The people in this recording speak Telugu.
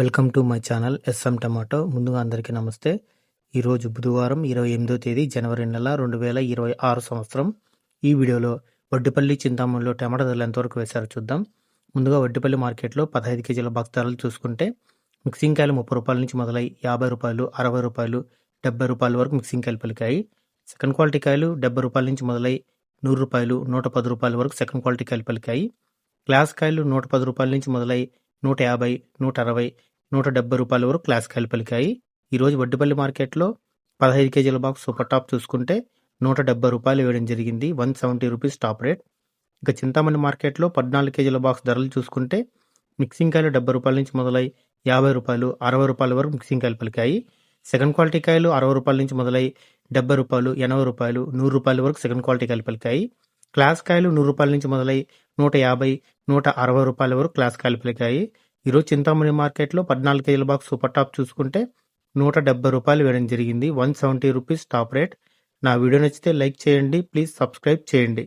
Welcome to my channel S M tomato. ముందుగా అందరికీ నమస్తే. ఈరోజు బుధవారం ఇరవై ఎనిమిదో తేదీ జనవరి నెల రెండు వేల ఇరవై ఆరు సంవత్సరం. ఈ వీడియోలో వడ్డిపల్లి చింతామణిలో టమాటా ధరలు ఎంతవరకు వేశారో చూద్దాం. ముందుగా వడ్డిపల్లి మార్కెట్లో పదహైదు కేజీల బాక్స్ ధరలు చూసుకుంటే మిక్సింగ్ కాయలు ముప్పై రూపాయల నుంచి మొదలై యాభై రూపాయలు అరవై రూపాయలు డెబ్బై రూపాయల వరకు మిక్సింగ్ కాయలు పలికాయి. సెకండ్ క్వాలిటీ కాయలు డెబ్బై రూపాయల నుంచి మొదలై నూరు రూపాయలు నూట పది రూపాయల వరకు సెకండ్ క్వాలిటీ కాయలు పలికాయి. గ్లాస్ కాయలు నూట పది రూపాయల నుంచి మొదలై నూట యాభై నూట అరవై నూట డెబ్బై రూపాయల వరకు క్లాస్ కాయలు పలికాయి. ఈరోజు వడ్డిపల్లి మార్కెట్లో పదహైదు కేజీల బాక్స్ సూపర్ టాప్ చూసుకుంటే నూట డెబ్బై రూపాయలు వేయడం జరిగింది. One seventy rupees top rate. ఇక చింతామణి మార్కెట్లో పద్నాలుగు కేజీల బాక్స్ ధరలు చూసుకుంటే మిక్సింగ్ కాయలు డెబ్బై రూపాయల నుంచి మొదలై యాభై రూపాయలు అరవై రూపాయల వరకు మిక్సింగ్ కాయలు పలికాయి. సెకండ్ క్వాలిటీ కాయలు అరవై రూపాయల నుంచి మొదలై డెబ్బై రూపాయలు ఎనభై రూపాయలు నూరు రూపాయల వరకు సెకండ్ క్వాలిటీ కాయలు పలికాయి. క్లాస్ కాయలు నూరు రూపాయల నుంచి మొదలై నూట యాభై నూట అరవై రూపాయల వరకు క్లాస్ కాయలు పలికాయి. ఈరోజు చింతామణి మార్కెట్లో పద్నాలుగు కేజీల బాక్స్ సూపర్ టాప్ చూసుకుంటే నూట డెబ్బై రూపాయలు వేయడం జరిగింది. One seventy rupees top rate. నా వీడియో నచ్చితే లైక్ చేయండి. ప్లీజ్ సబ్స్క్రైబ్ చేయండి.